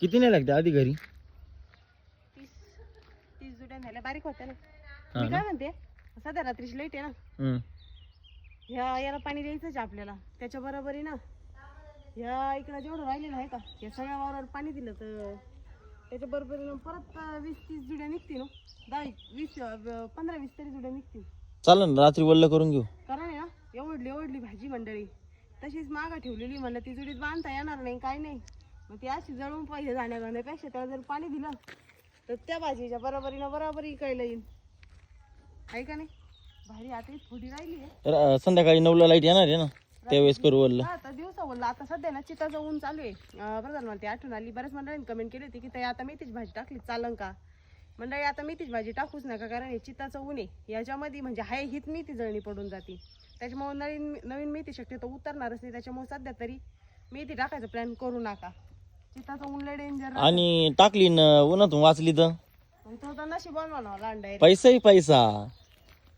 किती नाही लागते आधी घरी? तीस तीस जुड्या झाल्या बारीक होत्या ना. हा मी ना. काय म्हणते सध्या रात्रीची लाइट आहे ना. हम्म. ह्या याला पाणी द्यायचंच आहे आपल्याला. त्याच्या बरोबरी ना ह्या इकडं जेवढं राहिलेलं आहे का या सगळ्या वावरावर पाणी दिलं तर त्याच्या बरोबरीनं परत अं, वीस तीस जुड्या निघतील दहा वीस अं, पंधरा वीस तरी जुड्या निघतील. चालेल ना रात्री वल्ल करून घेऊ. कारण आहे ना एवढली एवढली भाजी मंडळी तशीच मागं ठेवलेली म्हणलं ती जुडीत बांधता येणार नाही काय नाही. मग ती अशी जळून पाहिजे जाण्या घालण्यापेक्षा त्याला जर पाणी दिलं तर त्या भाजीच्या बरोबरीनं बरोबर इकायला येईल. आहे का नाही? भारी आता ही थोडी राहिली आहे. संध्याकाळी नऊला लाइट येणार आहे ना? त्यावेळेस करू वल्ल. हा आता दिवसा बोलला आता सध्या ना चिताचं ऊन चालू आहे. अं, ती आठवण आली. बऱ्याच मंडळींनी कमेंट केली होती की ताई आता मेथीची भाजी टाकली चालन का? मंडळी आता मेथीची भाजी टाकूच नका कारण हे चिताचं ऊन आहे. याच्यामध्ये म्हणजे हाय हीच मेथी जळणी पडून जाते. त्याच्यामुळे नवीन नवीन मेथी शक्यतो उतरणारच नाही. त्याच्यामुळे सध्या तरी मेथी टाकायचा प्लॅन करू नका. ऊन लय डेंजर आणि टाकली न उन्हातून वाचली तर? तो तर नशीब बनवा लांडा पैसाही पैसा.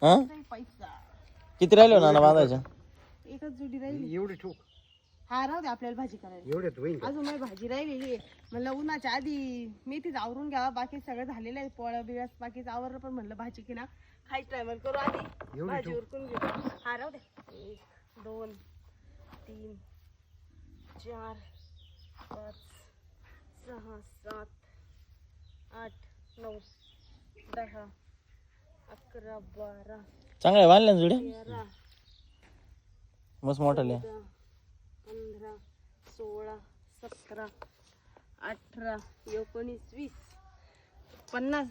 हा? पैसा. किती राहिलो नाना बांधायच्या? एकच जुडी राहिली. एवढे ठोक. हा राहू दे आपल्याला भाजी करायला. एवढ्यात होईल अजून भाजी राहिलेली आहे. म्हणलं उन्हाच्या आधी मेथीच आवरून घ्यावा बाकी सगळं झालेलं आहे. पोळ्या बिळ्या बाकीचं आवरलं पण म्हणलं भाजी की ना खायची टायमर करू आधी. एवढी भाजी उरकून घेऊ. हा राहू दे. एक दोन तीन चार पाच सहा सात आठ नऊ दहा अकरा बारा चांगल्या बांधल्या ना जुड्या? तेरा मस्त मोठाल्या चौदा, पंधरा सोळा सतरा अठरा एकोणीस वीस पन्नास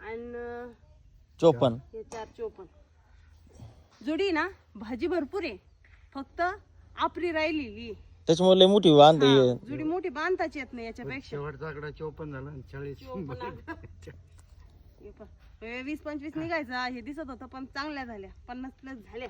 आणि चोपन्न. हे चार चोपन्न. जुडी ना भाजी भरपूर आहे. फक्त आपली राहिलेली. त्याच्यामुळे लय मोठी बांध हा, जुडी मोठी बांधताच येत नाही याच्यापेक्षा. शेवटचा आकडा चौपन्न झाला आणि चाळीस. हे पहा. हे वीस पंचवीस निघायचं हे दिसत होतं पण चांगल्या झाल्या. पन्नास प्लस झाल्या.